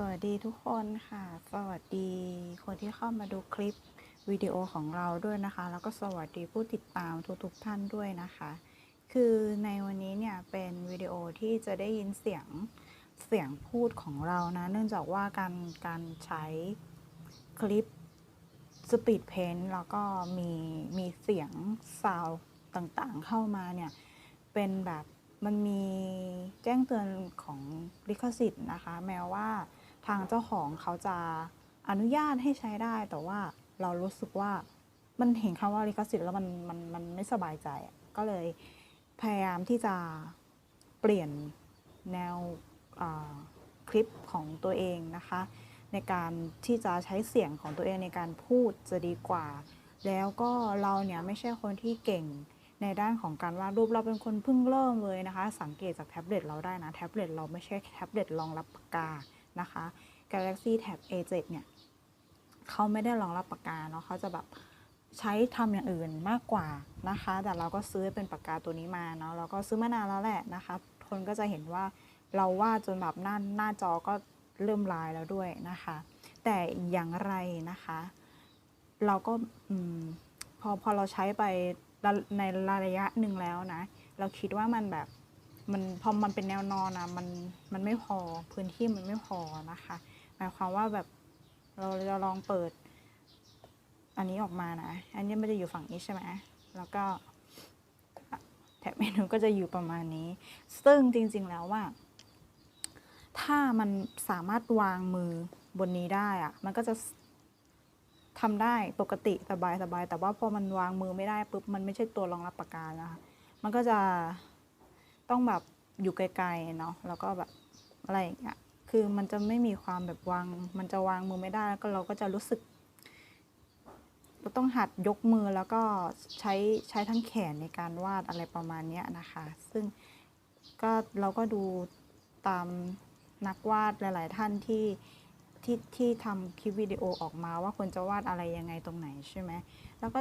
สวัสดีทุกคนค่ะ สวัสดีคนที่เข้ามาดูคลิปวิดีโอของเราด้วยนะคะ แล้วก็สวัสดีผู้ติดตามทุกๆท่านด้วยนะคะ คือในวันนี้เนี่ยเป็นวิดีโอที่จะได้ยินเสียงเสียงพูดของเรานะ เนื่องจากว่าการการใช้คลิปสปีดเพนแล้วก็มีมีเสียงซาวต่างๆเข้ามาเนี่ย เป็นแบบมันมีแจ้งเตือนของลิขสิทธิ์นะคะ แม้ว่า ทางเจ้าของเขาจะอนุญาตให้ใช้ได้ แต่ว่าเรารู้สึกว่ามันเห็นคำว่าลิขสิทธิ์แล้วมันมันมันไม่สบายใจ ก็เลยพยายามที่จะเปลี่ยนแนวคลิปของตัวเองนะคะ ในการที่จะใช้เสียงของตัวเองในการพูดจะดีกว่า แล้วก็เราเนี่ยไม่ใช่คนที่เก่งในด้านของการวาดรูปเราเป็นคนเพิ่งเริ่มเลยนะคะ สังเกตจากแท็บเล็ตเราได้นะ แท็บเล็ตเราไม่ใช่แท็บเล็ตรองรับปากกา นะคะ Galaxy Tab A7 เนี่ยเขาไม่ได้รองรับปากกาเนาะเขาจะแบบใช้ทำอย่างอื่นมากกว่านะคะ แต่เราก็ซื้อเป็นปากกาตัวนี้มาเนาะเราก็ซื้อมานานแล้วแหละนะคะ คนก็จะเห็นว่าเราวาดจนแบบหน้าหน้าจอก็เริ่มลายแล้วด้วยนะคะ แต่อย่างไรนะคะ เราก็พอพอเราใช้ไปในระยะหนึ่งแล้วนะ เราคิดว่ามันแบบ มันพอมันเป็นแนวนอนนะมันมันไม่พอพื้นที่มันไม่พอนะคะ หมายความว่าแบบเราจะลองเปิด อันนี้ออกมานะ อันนี้มันจะอยู่ฝั่งนี้ใช่ไหมแล้วก็แท็บเมนูก็จะอยู่ประมาณนี้ ซึ่งจริงๆแล้วว่า ถ้ามันสามารถวางมือบนนี้ได้อะมันก็จะทำได้ปกติสบายสบายแต่ว่าพอมันวางมือไม่ได้ปุ๊บมันไม่ใช่ตัวรองรับปากกานะคะมันก็จะ ต้องแบบอยู่ไกลๆเนาะแล้วก็แบบอะไรอย่างเงี้ยคือมันจะไม่มีความแบบวาง มันจะวางมือไม่ได้แล้วก็เราก็จะรู้สึกเราต้องหัดยกมือแล้วก็ใช้ใช้ทั้งแขนในการวาดอะไรประมาณเนี้ยนะคะ ซึ่งก็เราก็ดูตามนักวาดหลาย ๆ ท่านที่ที่ที่ทำคลิปวิดีโอออกมาว่าควรจะวาดอะไรยังไงตรงไหนใช่ไหมแล้วก็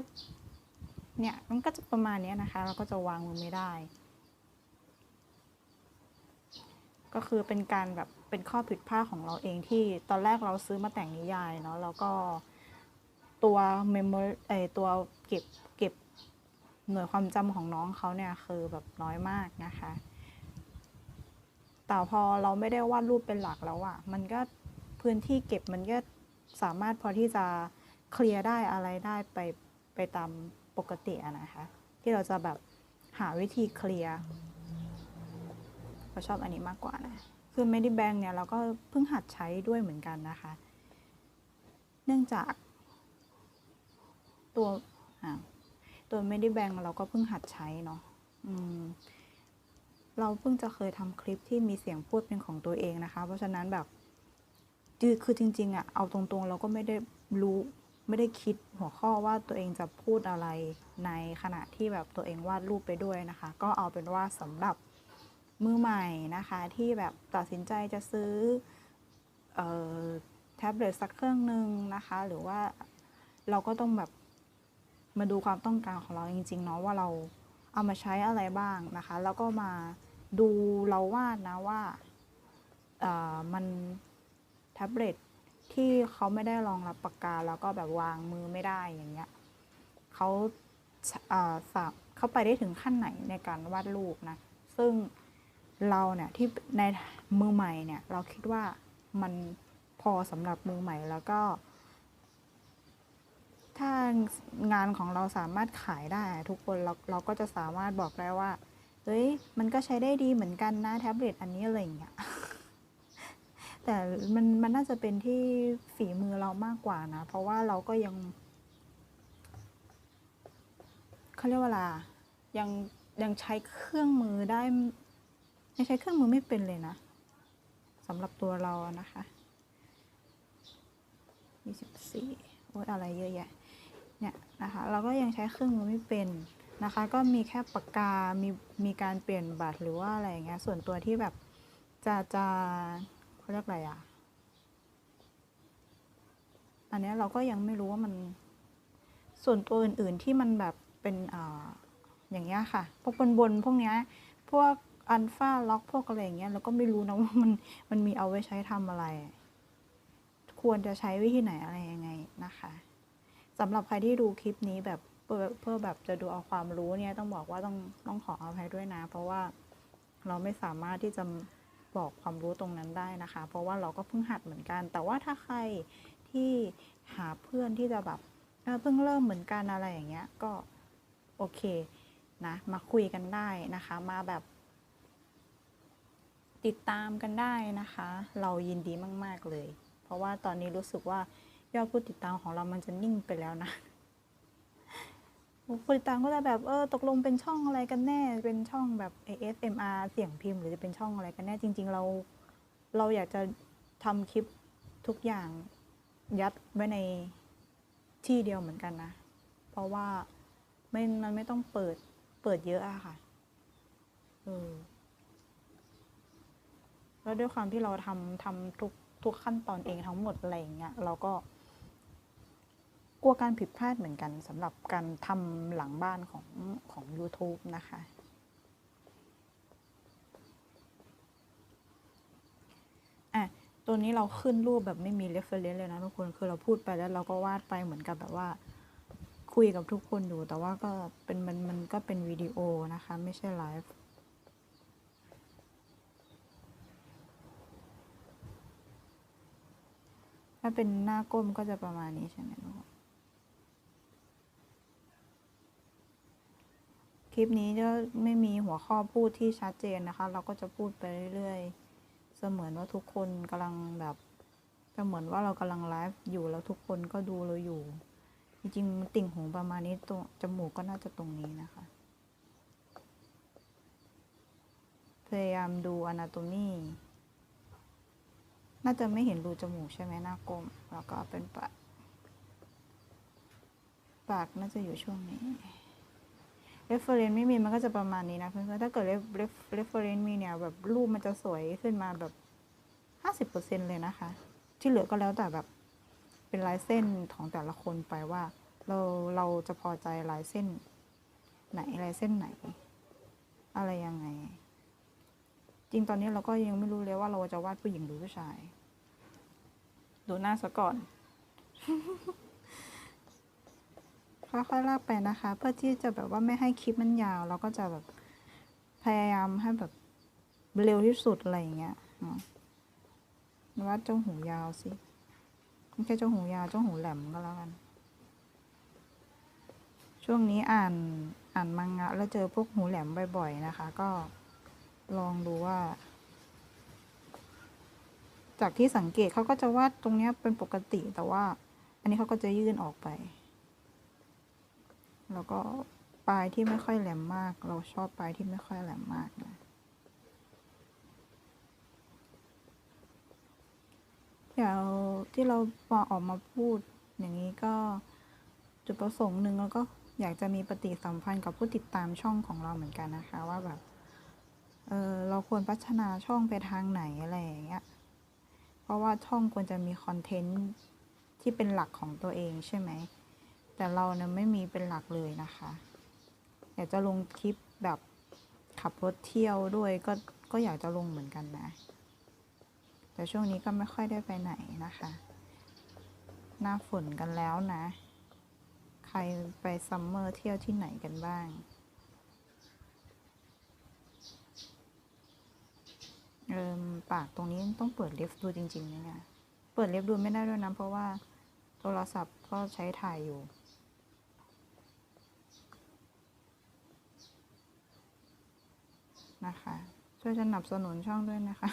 เนี่ยมันก็จะประมาณนี้นะคะ เราก็จะวางมือไม่ได้ ก็คือเป็นการแบบเป็นข้อผิดพลาดของเราเองที่ตอนแรกเราซื้อมาแต่งนิยายเนาะแล้วก็ตัวเมมโมเออตัวเก็บเก็บหน่วยความจำของน้องเขาเนี่ยคือแบบน้อยมากนะคะ แต่พอเราไม่ได้วาดรูปเป็นหลักแล้วอะมันก็พื้นที่เก็บมันก็สามารถพอที่จะเคลียร์ได้อะไรได้ไปไปตามปกตินะคะ ที่เราจะแบบหาวิธีเคลียร์ เราชอบอันนี้มากกว่านะ คือ Medibank เนี่ยเราก็เพิ่งหัดใช้ด้วยเหมือนกันนะคะ เนื่องจาก ตัวตัว Medibank เราก็เพิ่งหัดใช้เนาะเราเพิ่งจะเคยทำคลิปที่มีเสียงพูดเป็นของตัวเองนะคะ เพราะฉะนั้นแบบคือคือจริงๆอะเอาตรงๆ เราก็ไม่ได้รู้ไม่ได้คิดหัวข้อว่าตัวเองจะพูดอะไรในขณะที่แบบตัวเองวาดรูปไปด้วยนะคะ ก็เอาเป็นว่าสำหรับ มือใหม่นะคะที่แบบตัดสินใจจะซื้อออแท็บเล็ตสักเครื่องหนึ่งนะคะ หรือว่าเราก็ต้องแบบมาดูความต้องการของเราจริงๆเนาะว่าเราเอามาใช้อะไรบ้างนะคะ แล้วก็มาดูเราวาดนะว่าเอ่อมันแท็บเล็ตที่เขาไม่ได้รองรับปากกาแล้วก็แบบวางมือไม่ได้อย่างเงี้ยเขาเอ่อสาเขาไปได้ถึงขั้นไหนในการวาดรูปนะ ซึ่ง เราเนี่ยที่ในมือใหม่เนี่ยเราคิดว่ามันพอสำหรับมือใหม่แล้วก็ ถ้างานของเราสามารถขายได้ทุกคนเราเราก็จะสามารถบอกได้ว่าเฮ้ยมันก็ใช้ได้ดีเหมือนกันนะแท็บเล็ตอันนี้อะไรอย่างเงี้ยแต่มันมันน่าจะเป็นที่ฝีมือเรามากกว่านะ เพราะว่าเราก็ยังเขาเรียกว่าอะไรยังยังใช้เครื่องมือได้ ยังใช้เครื่องมือไม่เป็นเลยนะสำหรับตัวเรานะคะยี่สิบสี่โอ้ยอะไรเยอะแยะเนี่ยนะคะเราก็ยังใช้เครื่องมือไม่เป็นนะคะ ก็มีแค่ปากกา มีมีการเปลี่ยนบัตรหรือว่าอะไรอย่างเงี้ยส่วนตัวที่แบบจะจะเขาเรียกอะไรอะอันเนี้ยเราก็ยังไม่รู้ว่ามันส่วนตัวอื่น ๆที่มันแบบเป็นอ่าอย่างเงี้ยค่ะ พวกบนบนพวกเนี้ยพวก อันฟาล็อกพวกอะไรอย่างเงี้ยเราก็ไม่รู้นะว่ามันมันมีเอาไว้ใช้ทำอะไร ควรจะใช้วิธีไหนอะไรยังไงนะคะสำหรับใครที่ดูคลิปนี้แบบเพื่อเพื่อแบบจะดูเอาความรู้เนี่ยต้องบอกว่าต้องต้องขออภัยด้วยนะ เพราะว่าเราไม่สามารถที่จะบอกความรู้ตรงนั้นได้นะคะ เพราะว่าเราก็เพิ่งหัดเหมือนกัน แต่ว่าถ้าใครที่หาเพื่อนที่จะแบบเเพิ่งเริ่มเหมือนกันอะไรอย่างเงี้ยก็โอเคนะมาคุยกันได้นะคะ มาแบบ ติดตามกันได้นะคะ เรายินดีมากๆเลย เพราะว่าตอนนี้รู้สึกว่ายอดผู้ติดตามของเรามันจะนิ่งไปแล้วนะผู้ติดตามก็จะแบบเออตกลงเป็นช่องอะไรกันแน่ เป็นช่องแบบ ASMR เสียงพิมพ์ หรือจะเป็นช่องอะไรกันแน่จริง ๆ เราเราอยากจะทำคลิปทุกอย่างยัดไว้ในที่เดียวเหมือนกันนะ เพราะว่าไม่มันไม่ต้องเปิดเปิดเยอะอะค่ะเออ แล้วด้วยความที่เราทำทำทุกทุกขั้นตอนเองทั้งหมดอะไรอย่างเงี้ยเราก็ กลัวการผิดพลาดเหมือนกันสำหรับการทำหลังบ้านของของ YouTube นะคะ อะ ตัวนี้เราขึ้นรูปแบบไม่มี reference เลยนะทุกคนคือเราพูดไปแล้วเราก็วาดไปเหมือนกับแบบว่า คุยกับทุกคนอยู่แต่ว่าก็เป็นมันมันก็เป็นวิดีโอนะคะ ไม่ใช่ไลฟ์ ถ้าเป็นหน้าก้มก็จะประมาณนี้ใช่ไหมทุกคนคลิปนี้จะไม่มีหัวข้อพูดที่ชัดเจนนะคะ เราก็จะพูดไปเรื่อยๆ เสมือนว่าทุกคนกำลังแบบเสมือนว่าเรากำลังไลฟ์อยู่แล้วทุกคนก็ดูเราอยู่ จริงๆติ่งหูประมาณนี้ตรงจมูกก็น่าจะตรงนี้นะคะ พยายามดูอนาโตมี น่าจะไม่เห็นรูจมูกใช่ไหมหน้ากลมแล้วก็เป็นปากปากน่าจะอยู่ช่วงนี้ reference ไม่มีมันก็จะประมาณนี้นะเพื่อนๆถ้าเกิด ref- reference มีเนี่ยแบบรูปมันจะสวยขึ้นมาแบบห้าสิบเปอร์เซ็นเลยนะคะ ที่เหลือก็แล้วแต่แบบเป็นลายเส้นของแต่ละคนไปว่า เราเราจะพอใจลายเส้นไหนลายเส้นไหน อะไรยังไง จริงตอนนี้เราก็ยังไม่รู้เลยว่าเราจะวาดผู้หญิงหรือผู้ชาย ดูหน้าซะก่อน ค่อยๆลากไปนะคะ เพื่อที่จะแบบว่าไม่ให้คลิปมันยาว เราก็จะแบบพยายามให้แบบเร็วที่สุดอะไรอย่างเงี้ยเนาวาดเจ้าหูยาวสิไม่ใช่เจ้าหูยาวเจ้าหูแหลมก็แล้วกัน ช่วงนี้อ่านอ่านมังงะ แล้วเจอพวกหูแหลมบ่อย ๆ นะคะ ก็ ลองดูว่า จากที่สังเกตเขาก็จะวาดตรงนี้เป็นปกติแต่ว่า อันนี้เขาก็จะยื่นออกไป แล้วก็ปลายที่ไม่ค่อยแหลมมาก เราชอบปลายที่ไม่ค่อยแหลมมากนะเดี๋ยวที่เราพอออกมาพูดอย่างนี้ก็จุดประสงค์หนึ่งแล้วก็อยากจะมีปฏิสัมพันธ์กับผู้ติดตามช่องของเราเหมือนกันนะคะว่าแบบ เออเราควรพัฒนาช่องไปทางไหนอะไรอย่างเงี้ย เพราะว่าช่องควรจะมีคอนเทนต์ที่เป็นหลักของตัวเองใช่ไหม แต่เราเนี่ยไม่มีเป็นหลักเลยนะคะ อยากจะลงคลิปแบบขับรถเที่ยวด้วยก็ก็อยากจะลงเหมือนกันนะ แต่ช่วงนี้ก็ไม่ค่อยได้ไปไหนนะคะ หน้าฝนกันแล้วนะ ใครไปซัมเมอร์เที่ยวที่ไหนกันบ้าง เออปากตรงนี้ต้องเปิดเล็บดูจริงๆนะเนี่ยเปิดเล็บดูไม่ได้ด้วยนะเพราะว่าโทรศัพท์ก็ใช้ถ่ายอยู่ นะคะ ช่วยสนับสนุนช่องด้วยนะคะ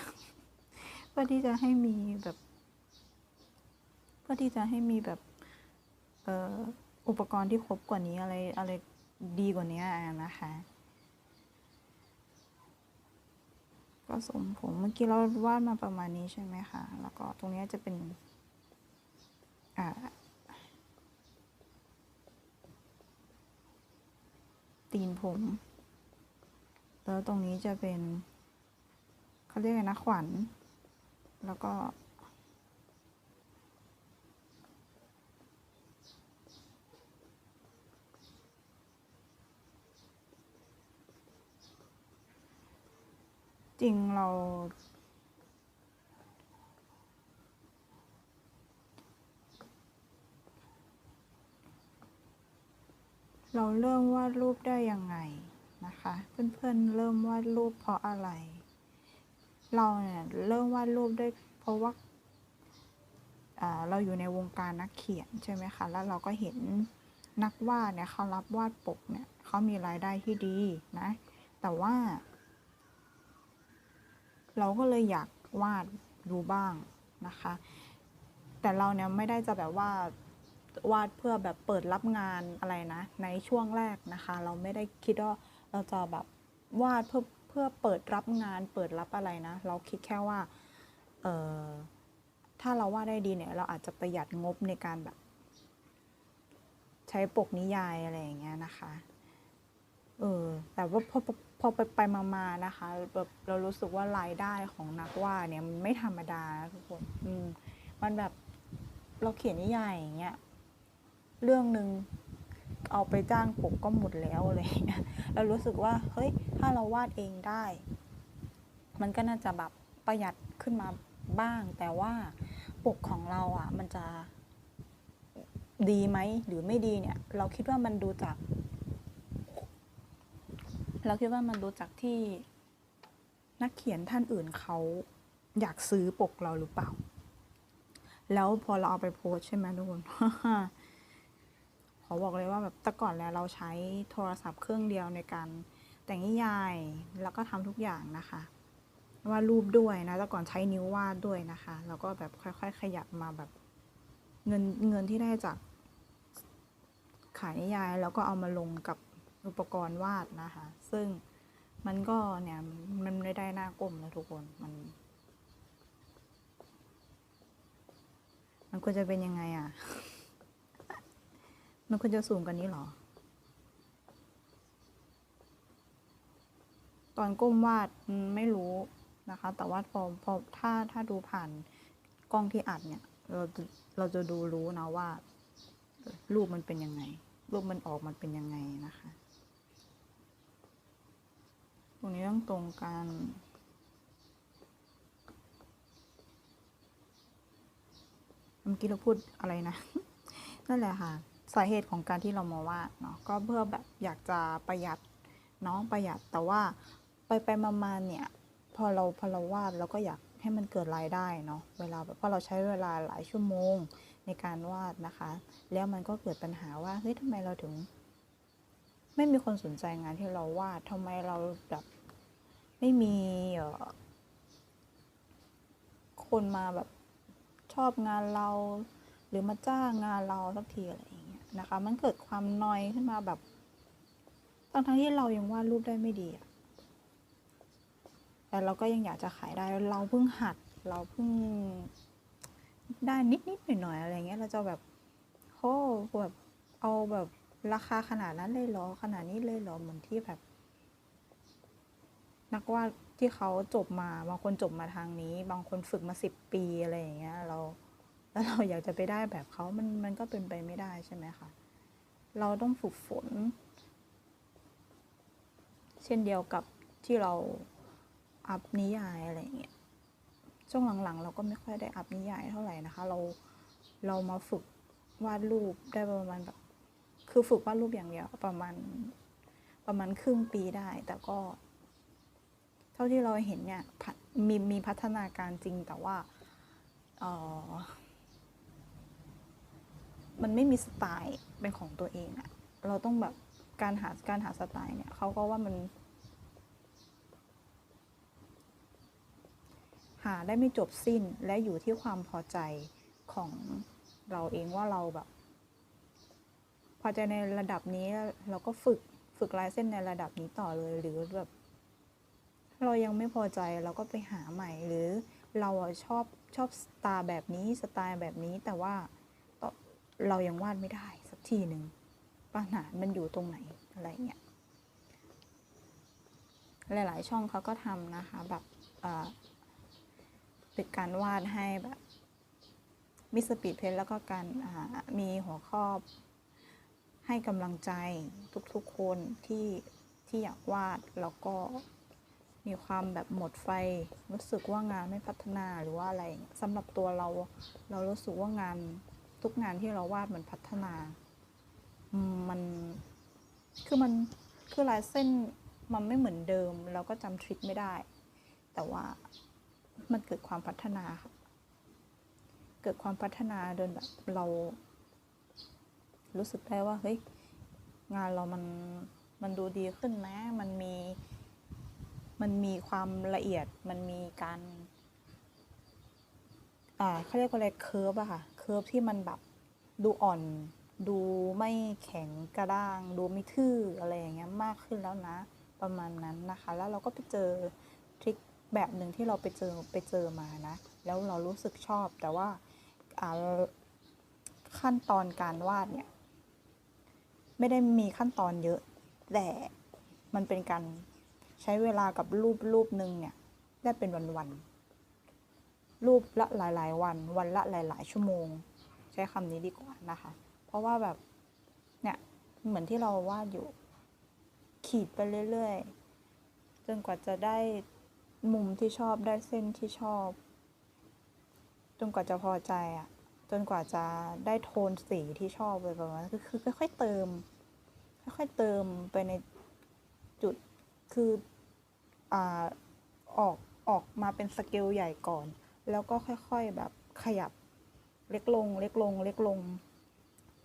เพื่อที่จะให้มีแบบ เพื่อที่จะให้มีแบบเอ่ออุปกรณ์ที่ครบกว่านี้อะไรอะไรดีกว่านี้อะนะคะ ก็สมผมเมื่อกี้เราวาดมาประมาณนี้ใช่ไหมคะ แล้วก็ตรงนี้จะเป็น อ่าตีนผม แล้วตรงนี้จะเป็นเขาเรียกไงนะขวัญ แล้วก็ จริงเรา เราเริ่มวาดรูปได้ยังไงนะคะ เพื่อนๆเริ่มวาดรูปเพราะอะไร เราเนี่ยเริ่มวาดรูปได้เพราะว่าเราอยู่ในวงการนักเขียนใช่ไหมคะ แล้วเราก็เห็นนักวาดเนี่ยเขารับวาดปกเนี่ยเขามีรายได้ที่ดีนะ แต่ว่า เราก็เลยอยากวาดดูบ้างนะคะ แต่เราเนี่ยไม่ได้จะแบบว่าวาดเพื่อแบบเปิดรับงานอะไรนะ ในช่วงแรกนะคะ เราไม่ได้คิดว่าเราจะแบบวาดเพื่อเพื่อเปิดรับงานเปิดรับอะไรนะ เราคิดแค่ว่าเออถ้าเราวาดได้ดีเนี่ยเราอาจจะประหยัดงบในการแบบ ใช้ปกนิยายอะไรอย่างเงี้ยนะคะเออแต่ว่าพอ พอไปไปมามานะคะแบบเรารู้สึกว่ารายได้ของนักวาดเนี่ยมันไม่ธรรมดาทุกคนอืมมันแบบเราเขียนนิยายอย่างเงี้ยเรื่องหนึ่งเอาไปจ้างปกก็หมดแล้วอะไรอย่างเงี้ยเรารู้สึกว่าเฮ้ยถ้าเราวาดเองได้ มันก็น่าจะแบบประหยัดขึ้นมาบ้าง แต่ว่าปกของเราอะ มันจะดีไหมหรือไม่ดีเนี่ย เราคิดว่ามันดูจาก เราคิดว่ามันดูจากที่นักเขียนท่านอื่นเขาอยากซื้อปกเราหรือเปล่า แล้วพอเราเอาไปโพสใช่ไหมทุกคนขอบอกเลยว่าแบบแต่ก่อนแล้วเราใช้โทรศัพท์เครื่องเดียวในการแต่งนิยายแล้วก็ทำทุกอย่างนะคะวาดรูปด้วยนะแต่ก่อนใช้นิ้ววาดด้วยนะคะ แล้วก็แบบค่อย ๆ ขยับมาแบบเงินเงินที่ได้จากขายนิยาย แล้วก็เอามาลงกับ อุปกรณ์วาดนะคะ ซึ่งมันก็เนี่ยมันไม่ได้หน้ากลมนะทุกคนมัน มันควรจะเป็นยังไงอะ่ะ มันควรจะสูงกว่านี้หรอ ตอนก้มวาดไม่รู้นะคะ แต่ว่าพอพอถ้าถ้าดูผ่านกล้องที่อัดเนี่ย เราจะเราจะดูรู้นะว่า รูปมันเป็นยังไง รูปมันออกมันเป็นยังไงนะคะ รงนี้ต้องตรงกันเมื่อกี้เราพูดอะไรนะ นั่นแหละค่ะ สาเหตุของการที่เรามาวาดเนาะก็เพื่อแบบอยากจะประหยัดเนาะประหยัดแต่ว่าไปไปมาๆเนี่ยพอเราพอเราวาดเราก็อยากให้มันเกิดรายได้เนาะเวลาแบบเพราะเราใช้เวลาหลายชั่วโมงในการวาดนะคะ แล้วมันก็เกิดปัญหาว่าเฮ้ยทำไมเราถึง ไม่มีคนสนใจงานที่เราวาดทำไมเราแบบไม่มีคนมาแบบชอบงานเรา หรือมาจ้างงานเราสักทีอะไรอย่างเงี้ยนะคะ มันเกิดความนอยขึ้นมาแบบทั้งทั้งที่เรายังวาดรูปได้ไม่ดีอะแต่เราก็ยังอยากจะขายได้ เราเพิ่งหัด เราเพิ่งได้นิดนิดหน่อยหน่อยอะไรเงี้ย เราจะแบบโอ้แบบเอาแบบ ราคาขนาดนั้นเลยเหรอ ขนาดนี้เลยเหรอ เหมือนที่แบบ นักวาดที่เขาจบมา บางคนจบมาทางนี้ บางคนฝึกมาสิบปีอะไรอย่างเงี้ย เรา แล้วเราอยากจะไปได้แบบเขา มัน มันก็เป็นไปไม่ได้ใช่ไหมคะ เราต้องฝึกฝน เช่นเดียวกับที่เราอัพนิยายอะไรอย่างเงี้ย ช่วงหลังๆ เราก็ไม่ค่อยได้อัพนิยายเท่าไหร่นะคะ เรา เรามาฝึกวาดรูปได้ประมาณแบบ คือฝึกวาดรูปอย่างเดียวประมาณประมาณครึ่งปีได้ แต่ก็ เท่าที่เราเห็นเนี่ยมีมีพัฒนาการจริงแต่ว่าเออมันไม่มีสไตล์เป็นของตัวเองอะเราต้องแบบการหาการหาสไตล์เนี่ยเขาก็ว่ามัน หาได้ไม่จบสิ้นและอยู่ที่ความพอใจของเราเองว่าเราแบบ พอใจในระดับนี้เราก็ฝึกฝึกลายเส้นในระดับนี้ต่อเลยหรือแบบเรายังไม่พอใจเราก็ไปหาใหม่หรือเราชอบชอบสไตล์แบบนี้สไตล์แบบนี้แต่ว่าเรายังวาดไม่ได้สักทีหนึ่งปัญหามันอยู่ตรงไหนอะไรเงี้ยหลาย ๆ ช่องเขาก็ทำนะคะแบบเป็นการวาดให้แบบมิสปีดเพจแล้วก็การมีหัวข้อ ให้กำลังใจทุกๆคนที่ที่อยากวาดแล้วก็มีความแบบหมดไฟ รู้สึกว่างานไม่พัฒนาหรือว่าอะไรสำหรับตัวเราเรารู้สึกว่างานทุกงานที่เราวาดมันพัฒนามมันคือมันคือลายเส้นมันไม่เหมือนเดิม เราก็จำทริคไม่ได้ แต่ว่ามันเกิดความพัฒนาค่ะเกิดความพัฒนาโดยแบบเรา รู้สึกได้ว่าเฮ้ยงานเรามันมันดูดีขึ้นนะ มันมีมันมีความละเอียดมันมีการอ่าเขาเรียกว่าอะไรเคิร์ฟอะค่ะเคิร์ฟที่มันแบบดูอ่อนดูไม่แข็งกระด้าง ดูไม่ทื่ออะไรอย่างเงี้ยมากขึ้นแล้วนะ ประมาณนั้นนะคะ แล้วเราก็ไปเจอทริคแบบหนึ่งที่เราไปเจอไปเจอมานะ แล้วเรารู้สึกชอบแต่ว่าขั้นตอนการวาดเนี่ย ไม่ได้มีขั้นตอนเยอะ แต่มันเป็นการใช้เวลากับรูปรูปหนึ่งเนี่ย ได้เป็นวันๆรูปละหลาย ๆ วัน วันละหลาย ๆ ชั่วโมง ใช้คำนี้ดีกว่านะคะ เพราะว่าแบบเนี่ยเหมือนที่เราวาดอยู่ ขีดไปเรื่อย ๆ จนกว่าจะได้มุมที่ชอบได้เส้นที่ชอบ จนกว่าจะพอใจอะ จนกว่าจะได้โทนสีที่ชอบไปประมาณนั้นคือคือค่อยๆเติม ค่อยๆเติมไปในจุดคืออ่าออกออกมาเป็นสเกลใหญ่ก่อน แล้วก็ค่อยๆแบบขยับเล็กลง เล็กลง เล็กลง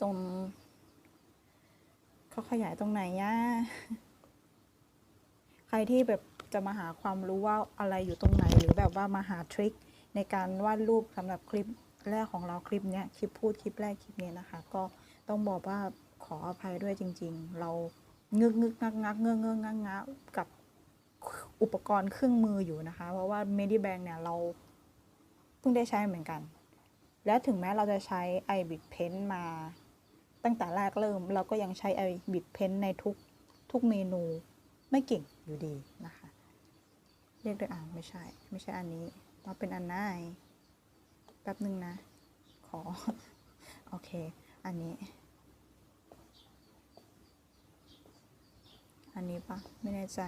จนเขาขยายตรงไหนย่ะใครที่แบบจะมาหาความรู้ว่าอะไรอยู่ตรงไหน หรือแบบว่ามาหาทริคในการวาดรูปสำหรับคลิป แรกของเราคลิปเนี้ยคลิปพูดคลิปแรกคลิปนี้นะคะ ก็ต้องบอกว่าขออภัยด้วยจริง ๆ เรางึกงึกงักงักเงื้อเงื้องักงักกับอุปกรณ์เครื่องมืออยู่นะคะ เพราะว่า m e d i b a n k เนี่ยเราเพิ่งได้ใช้เหมือนกัน และถึงแม้เราจะใช้ i b i t Pen มา ตั้งแต่แรกเริ่ม เราก็ยังใช้ i b i t Pen ในทุกทุกเมนูไม่เก่งอยู่ดีนะคะ เรียกได้อ่าไม่ใช่ ไม่ใช่อันนี้มาเป็นอันไหน ป๊บหนึ่งนะ ขอ โอเค อันนี้ อันนี้ปะไม่แน่ใจ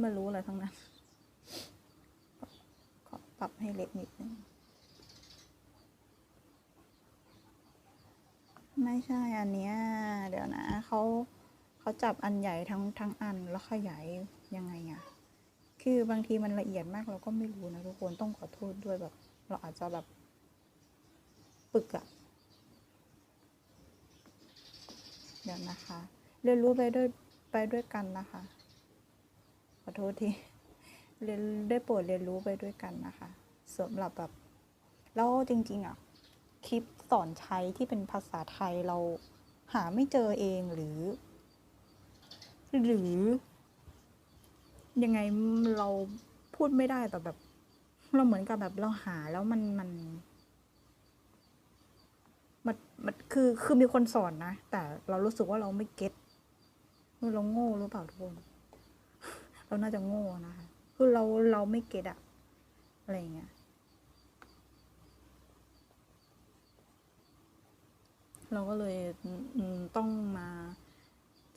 ไม่รู้อะไรทั้งนั้น ขอปรับให้เล็กนิดนึง ไม่ใช่อันเนี้ย เดี๋ยวนะ เขาเขาจับอันใหญ่ทั้งทั้งอันแล้วขยายยังไงอะคือบางทีมันละเอียดมากเราก็ไม่รู้นะทุกคนต้องขอโทษด้วยแบบ เราอาจจะแบบ ปึกอะเดี๋ยวนะคะ เรียนรู้ไปด้วยไปด้วยกันนะคะ ขอโทษทีเรียนได้โปรดเรียนรู้ไปด้วยกันนะคะสำหรับแบบแล้วจริง ๆอะคลิปสอนใช้ที่เป็นภาษาไทยเราหาไม่เจอเองหรือ หรือ ยังไงเราพูดไม่ได้แต่แบบ เราเหมือนกับแบบเราหาแล้วมันมัน มันมันคือคือมีคนสอนนะ แต่เรารู้สึกว่าเราไม่เก็ตคือเราโง่หรือเปล่าทุกคนเราน่าจะโง่นะคะคือเราเราไม่เก็ตอะอะไรเงี้ยเราก็เลยต้องมา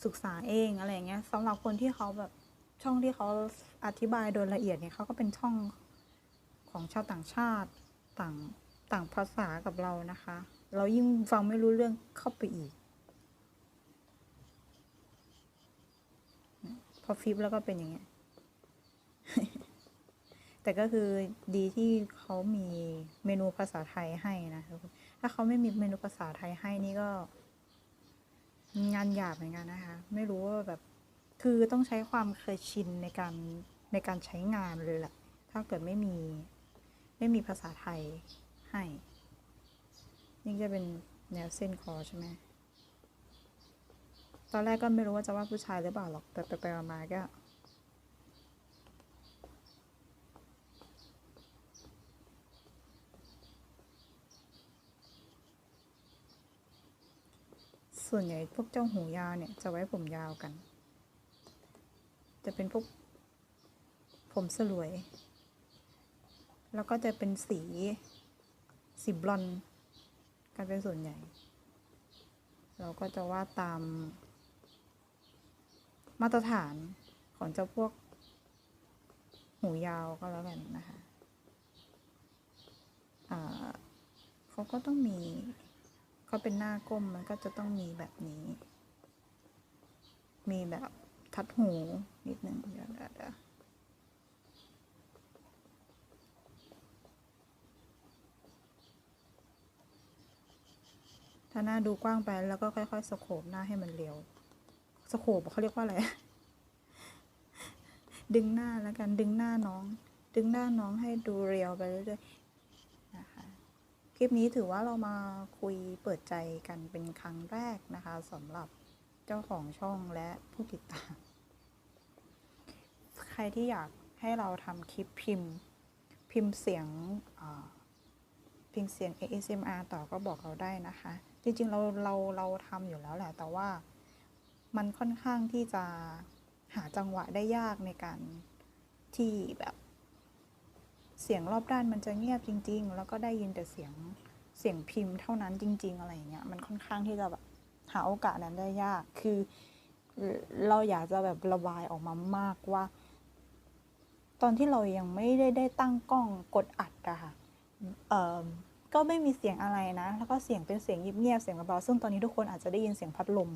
ศึกษาเองอะไรเงี้ยสำหรับคนที่เขาแบบช่องที่เขาอธิบายโดยละเอียดเนี่ยเขาก็เป็นช่องของชาวต่างชาติต่างต่างภาษากับเรานะคะ เรายิ่งฟังไม่รู้เรื่องเข้าไปอีก พอฟิปแล้วก็เป็นอย่างเงี้ย แต่ก็คือดีที่เขามีเมนูภาษาไทยให้นะทุกคนถ้าเขาไม่มีเมนูภาษาไทยให้นี่ก็ งานหยาบเหมือนกันนะคะ ไม่รู้ว่าแบบ คือต้องใช้ความเคยชินในการในการใช้งานเลยแหละ ถ้าเกิดไม่มี ไม่มีภาษาไทยให้ นี่จะเป็นแนวเส้นคอใช่ไหมตอนแรกก็ไม่รู้ว่าจะว่าผู้ชายหรือเปล่าหรอก แต่ไปๆมาก็ส่วนใหญ่พวกเจ้าหูยาวเนี่ยจะไว้ผมยาวกัน จะเป็นพวกผมสลวย แล้วก็จะเป็นสี สีบลอนด์ กันเป็นส่วนใหญ่ เราก็จะวาดตาม มาตรฐานของเจ้าพวก หูยาวก็แล้วกันนะคะเขาก็ต้องมีเขาเป็นหน้าก้มมันก็จะต้องมีแบบนี้ มีแบบทัดหูนิดนึงเดี๋ยวเดี๋ยวเดี๋ยว ถ้าหน้าดูกว้างไปแล้วก็ค่อยๆสโคบหน้าให้มันเรียวสโคบเขาเรียกว่าอะไร ดึงหน้าแล้วกันดึงหน้าน้อง ดึงหน้าน้องให้ดูเรียวไปเรื่อยๆนะคะคลิปนี้ถือว่าเรามาคุยเปิดใจกันเป็นครั้งแรกนะคะสำหรับเจ้าของช่องและผู้ติดตาม ใครที่อยากให้เราทำคลิปพิมพ์ พิมพ์เสียงพิมพ์เสียง ASMR ต่อก็บอกเราได้นะคะ จริงๆเราเราเราทำอยู่แล้วแหละ แต่ว่ามันค่อนข้างที่จะหาจังหวะได้ยากในการที่แบบเสียงรอบด้านมันจะเงียบจริง ๆ แล้วก็ได้ยินแต่เสียงเสียงพิมพ์เท่านั้นจริง ๆ อะไรอย่างเงี้ยมันค่อนข้างที่จะแบบหาโอกาสนั้นได้ยาก คือเราอยากจะแบบระบายออกมามากว่า ตอนที่เรายังไม่ได้ได้ตั้งกล้องกดอัดอะค่ะเออ ก็ไม่มีเสียงอะไรนะ แล้วก็เสียงเป็นเสียงเงียบๆเสียงเบาๆซึ่งตอนนี้ทุกคนอาจจะได้ยินเสียงพัดลม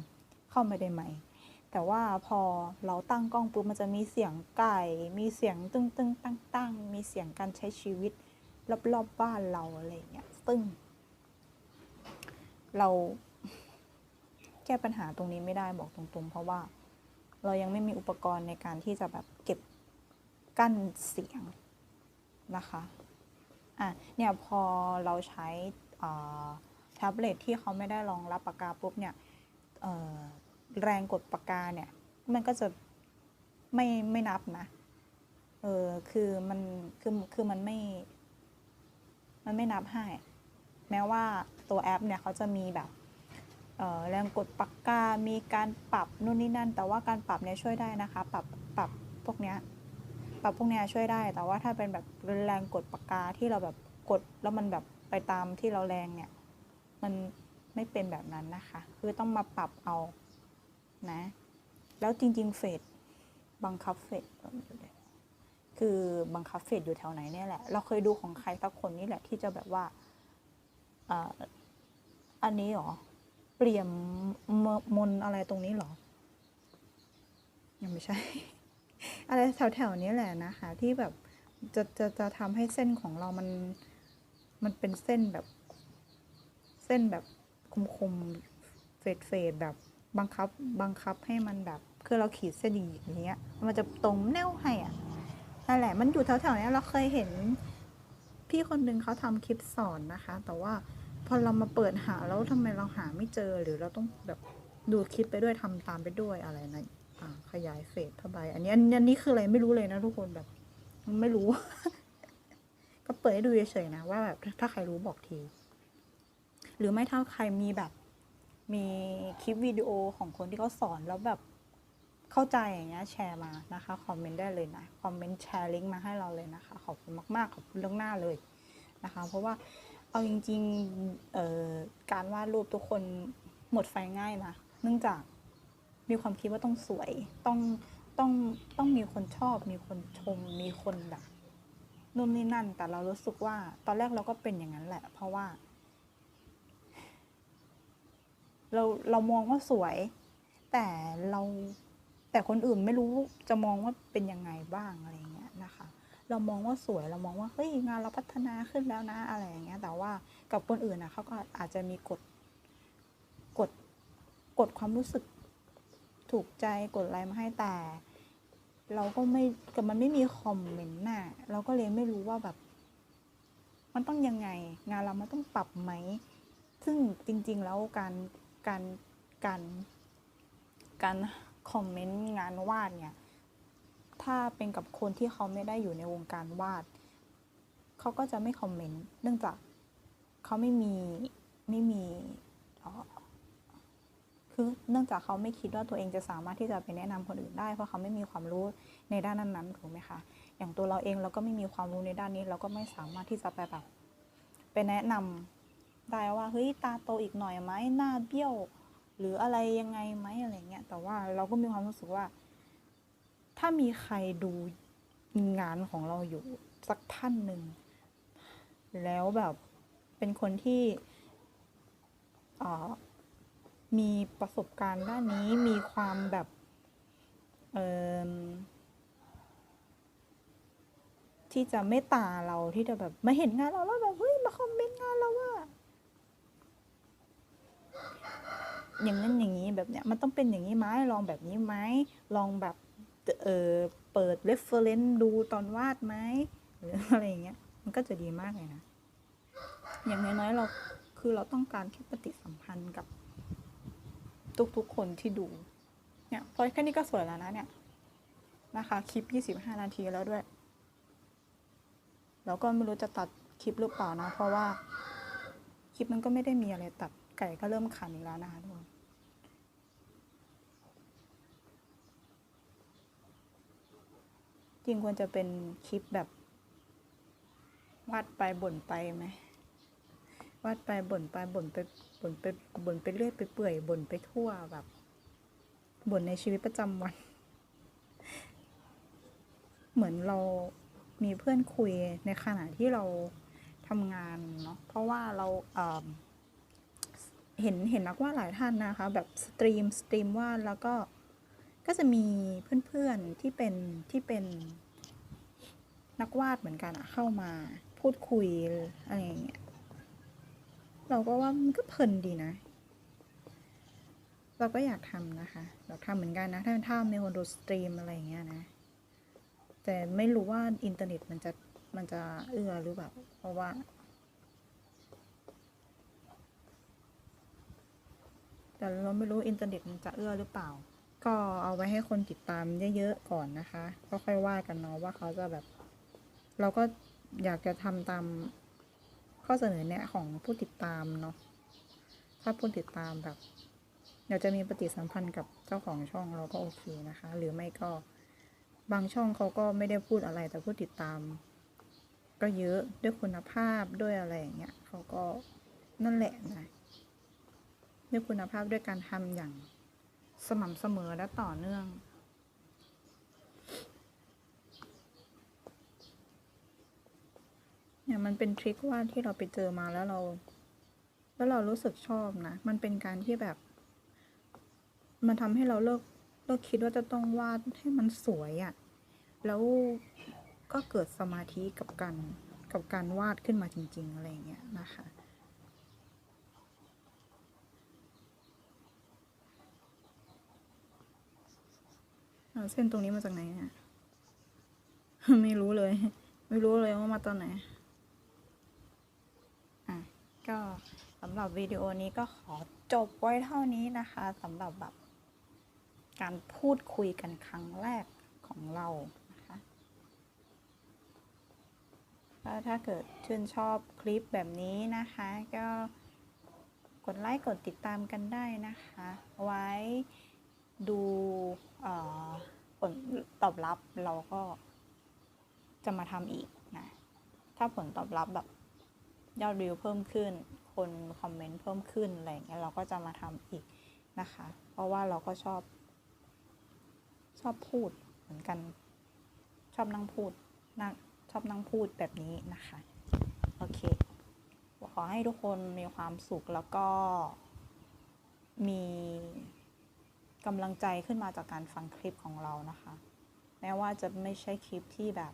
เข้ามาได้ไหม แต่ว่าพอเราตั้งกล้องปุ๊บมันจะมีเสียงไก่ มีเสียงตึ้งตึ้งตั้งตั้งมีเสียงการใช้ชีวิตรอบๆบบ้านเราอะไรเงี้ยซึ่ง เราแก้ปัญหาตรงนี้ไม่ได้บอกตรงๆ เพราะว่าเรายังไม่มีอุปกรณ์ในการที่จะแบบเก็บกั้นเสียงนะคะ อะเนี่ยพอเราใช้แท็บเล็ตที่เขาไม่ได้รองรับปากกาปุ๊บเนี่ยแรงกดปากกาเนี่ย มันก็จะไม่ไม่นับนะเออคือมันคือคือมันไม่ มันไม่นับให้ แม้ว่าตัวแอปเนี่ยเขาจะมีแบบเออแรงกดปากกา มีการปรับนู่นนี่นั่น แต่ว่าการปรับเนี่ยช่วยได้นะคะ ปรับปรับพวกเนี้ย ปรับพวกเนี้ยช่วยได้ แต่ว่าถ้าเป็นแบบแรงกดปากกาที่เราแบบกดแล้วมันแบบไปตามที่เราแรงเนี่ย มันไม่เป็นแบบนั้นนะคะ คือต้องมาปรับเอานะ แล้วจริง ๆ เฟดบังคับเฟดคือบังคับเฟดอยู่แถวไหนเนี่ยแหละ เราเคยดูของใครสักคนนี่แหละที่จะแบบว่าอ่าอันนี้หรอ เปลี่ยนมมนอะไรตรงนี้หรอ ยังไม่ใช่ อะไรแถวๆนี้แหละนะคะ ที่แบบจะจะจะทำให้เส้นของเรามันมันเป็นเส้นแบบ เส้นแบบคมๆเฟดเฟดแบบบังคับบังคับให้มันแบบคือเราขีดเส้นอย่างเงี้ย มันจะตรงแนวให้อะนั่นแหละมันอยู่แถวๆนี้เราเคยเห็นพี่คนหนึ่งเขาทำคลิปสอนนะคะ แต่ว่าพอเรามาเปิดหาแล้วทำไมเราหาไม่เจอหรือเราต้องแบบดูคลิปไปด้วยทำตามไปด้วยอะไรนะอ่า ขยายเฟสผ้าใบ อันนี้อันนี้คืออะไรไม่รู้เลยนะทุกคนแบบ ไม่รู้ ก็เปิดให้ดูเฉยๆนะว่าแบบถ้าใครรู้บอกที หรือไม่ถ้าใครมีแบบ มีคลิปวิดีโอของคนที่เขาสอนแล้วแบบเข้าใจอย่างเงี้ยแชร์มานะคะคอมเมนต์ได้เลยนะคอมเมนต์แชร์ลิงก์มาให้เราเลยนะคะ ขอบคุณมากๆขอบคุณเรื่องหน้าเลยนะคะ เพราะว่าเอาจริงๆการวาดรูปทุกคนหมดไฟง่ายนะเนื่องจาก มีความคิดว่าต้องสวย ต้องต้องต้องมีคนชอบ มีคนชม มีคนแบบนู่นนี่นั่น แต่เรารู้สึกว่า ตอนแรกเราก็เป็นอย่างนั้นแหละ เพราะว่า เราเรามองว่าสวย แต่เราแต่คนอื่นไม่รู้จะมองว่าเป็นยังไงบ้างอะไรเงี้ยนะคะ เรามองว่าสวยเรามองว่าเฮ้ยงานเราพัฒนาขึ้นแล้วนะอะไรอย่างเงี้ย แต่ว่ากับคนอื่นนะเขาก็อาจจะมีกฎกฎกฎความรู้สึก ถูกใจกดอะไรมาให้แต่ เราก็ไม่กับมันไม่มีคอมเมนต์น่ะเราก็เลยไม่รู้ว่าแบบ มันต้องยังไง งานเรามันต้องปรับไหม ซึ่งจริง ๆ แล้วการการการการคอมเมนต์งานวาดเนี่ย ถ้าเป็นกับคนที่เขาไม่ได้อยู่ในวงการวาด เขาก็จะไม่คอมเมนต์ เนื่องจากเขาไม่มีไม่มีเออ คือเนื่องจากเขาไม่คิดว่าตัวเองจะสามารถที่จะไปแนะนำคนอื่นได้ เพราะเขาไม่มีความรู้ในด้านนั้นๆถูกไหมคะอย่างตัวเราเองเราก็ไม่มีความรู้ในด้านนี้ เราก็ไม่สามารถที่จะไปแบบไปแนะนำได้ว่าเฮ้ยตาโตอีกหน่อยไหมหน้าเบี้ยว หรืออะไรยังไงไหมอะไรเงี้ยแต่ว่าเราก็มีความรู้สึกว่า ถ้ามีใครดูงานของเราอยู่สักท่านหนึ่งแล้วแบบเป็นคนที่อ่อ มีประสบการณ์ด้านนี้มีความแบบเอ่มที่จะเมตตาเราที่จะแบบมาเห็นงานเราแล้วแบบเฮ้ยมาคอมเมนต์งานเราว่า อย่างนั้นอย่างนี้แบบเนี้ยมันต้องเป็นอย่างนี้ไหมลองแบบนี้ไหมลองแบบเออเปิด reference ดูตอนวาดไหมหรืออะไรอย่างเงี้ยมันก็จะดีมากเลยนะ อย่างน้อยๆเราคือเราต้องการแค่ปฏิสัมพันธ์กับ ทุกๆคนที่ดู เนี่ยพอแค่นี้ก็สวยแล้วนะเนี่ยนะคะคลิป 25 นาทีแล้วด้วย แล้วก็ไม่รู้จะตัดคลิปหรือเปล่านะ เพราะว่าคลิปมันก็ไม่ได้มีอะไรตัดไก่ก็เริ่มขันอีกแล้วนะคะทุกคนจริงควรจะเป็นคลิปแบบวาดไปบ่นไปไหม วาดไปบ่นไปบ่นไปบ่นไปบ่นไปเรื่อยไปเปื่อยบ่นไปทั่วแบบบ่นในชีวิตประจำวัน เหมือนเรามีเพื่อนคุยในขณะที่เราทำงานเนาะเพราะว่าเราเอ่อเห็นเห็นนักวาดหลายท่านนะคะ แบบสตรีมสตรีมวาดแล้วก็ก็จะมีเพื่อนๆที่เป็นที่เป็นนักวาดเหมือนกันอะเข้ามาพูดคุยอะไรอย่างเงี้ย เราก็ว่ามันก็เพลินดีนะ เราก็อยากทำนะคะอยากทำเหมือนกันนะ ถ้าถ้ามีคนดูสตรีมอะไรอย่างเงี้ยนะ แต่ไม่รู้ว่าอินเทอร์เน็ตมันจะมันจะเอื้อหรือเปล่าเพราะว่าแต่เราไม่รู้อินเทอร์เน็ตมันจะเอื้อหรือเปล่า ก็เอาไว้ให้คนติดตามเยอะๆก่อนนะคะ ก็ค่อยว่ากันเนาะว่าเขาจะแบบ เราก็อยากจะทำตาม ข้อเสนอแนะของผู้ติดตามเนาะถ้าผู้ติดตามแบบอยากจะมีปฏิสัมพันธ์กับเจ้าของช่องเราก็โอเคนะคะ หรือไม่ก็บางช่องเขาก็ไม่ได้พูดอะไรแต่ผู้ติดตาม ก็เยอะด้วยคุณภาพด้วยอะไรอย่างเงี้ยเขาก็นั่นแหละนะด้วยคุณภาพด้วยการทำอย่างสม่ำเสมอและต่อเนื่อง เนี่ยมันเป็นทริคว่าที่เราไปเจอมาแล้วเรา แล้วเรารู้สึกชอบนะ มันเป็นการที่แบบ มันทำให้เราเลิกเลิกคิดว่าจะต้องวาดให้มันสวยอะ่ะ แล้วก็เกิดสมาธิกับการกับการวาดขึ้นมาจริง ๆ อะไรเงี้ยนะคะเส้นตรงนี้มาจากไหนเนี่ย ไม่รู้เลย ไม่รู้เลยว่ามาตอนไหน ก็สำหรับวิดีโอนี้ก็ขอจบไว้เท่านี้นะคะสำหรับแบบการพูดคุยกันครั้งแรกของเรานะคะก็ถ้าเกิดชื่นชอบคลิปแบบนี้นะคะ ก็กดไลค์กดติดตามกันได้นะคะ ไว้ดูผลตอบรับเราก็จะมาทำอีกนะ ถ้าผลตอบรับแบบ ยอดวิวเพิ่มขึ้น คนคอมเมนต์เพิ่มขึ้นอะไรเงี้ยเราก็จะมาทำอีกนะคะ เพราะว่าเราก็ชอบ ชอบพูดเหมือนกัน ชอบนั่งพูดนั่งชอบนั่งพูดแบบนี้นะคะ โอเค ขอให้ทุกคนมีความสุขแล้วก็มีกำลังใจขึ้นมาจากการฟังคลิปของเรานะคะ แม้ว่าจะไม่ใช่คลิปที่แบบ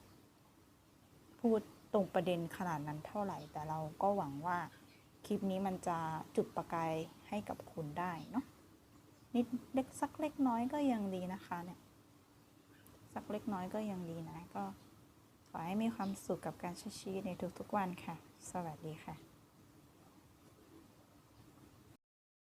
พูด ตรงประเด็นขนาดนั้นเท่าไหร่ แต่เราก็หวังว่าคลิปนี้มันจะจุดประกายให้กับคุณได้เนาะนิดเล็กสักเล็กน้อยก็ยังดีนะคะเนี่ยสักเล็กน้อยก็ยังดีนะก็ขอให้มีความสุขกับการใช้ชีวิตในทุกๆวันค่ะ สวัสดีค่ะ